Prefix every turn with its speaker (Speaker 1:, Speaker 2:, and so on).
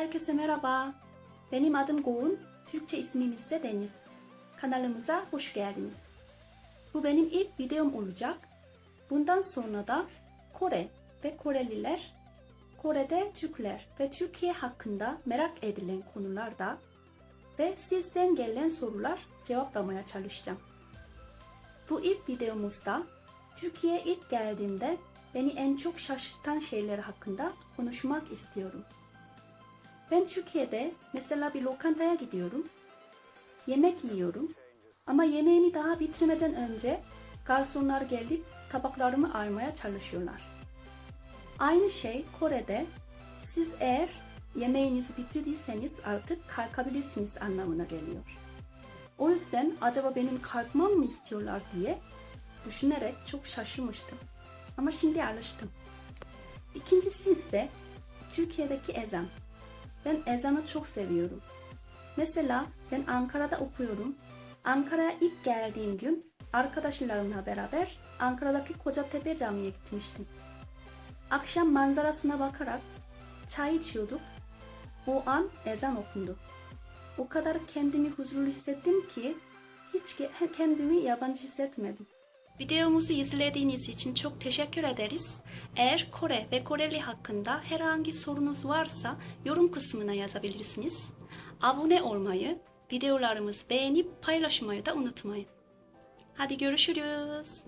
Speaker 1: Herkese merhaba. Benim adım Goğun, Türkçe ismim ise Deniz. Kanalımıza hoş geldiniz. Bu benim ilk videom olacak. Bundan sonra da Kore ve Koreliler, Kore'de Türkler ve Türkiye hakkında merak edilen konularda ve sizden gelen sorular cevaplamaya çalışacağım. Bu ilk videomuzda Türkiye'ye ilk geldiğimde beni en çok şaşırtan şeyler hakkında konuşmak istiyorum. Ben Türkiye'de mesela bir lokantaya gidiyorum. Yemek yiyorum. Ama yemeğimi daha bitirmeden önce garsonlar gelip tabaklarımı almaya çalışıyorlar. Aynı şey Kore'de siz eğer yemeğinizi bitirdiyseniz artık kalkabilirsiniz anlamına geliyor. O yüzden acaba benim kalkmam mı istiyorlar diye düşünerek çok şaşırmıştım. Ama şimdi alıştım. İkincisi ise Türkiye'deki ezan. Ben ezanı çok seviyorum. Mesela ben Ankara'da okuyorum. Ankara'ya ilk geldiğim gün arkadaşlarımla beraber Ankara'daki Kocatepe Camii'ye gitmiştim. Akşam manzarasına bakarak çay içiyorduk. O an ezan okundu. O kadar kendimi huzurlu hissettim ki hiç ke- kendimi yabancı hissetmedim. Videomuzu izlediğiniz için çok teşekkür ederiz. Eğer Kore ve Koreli hakkında herhangi sorunuz varsa yorum kısmına yazabilirsiniz. Abone olmayı, videolarımızı beğenip paylaşmayı da unutmayın. Hadi görüşürüz.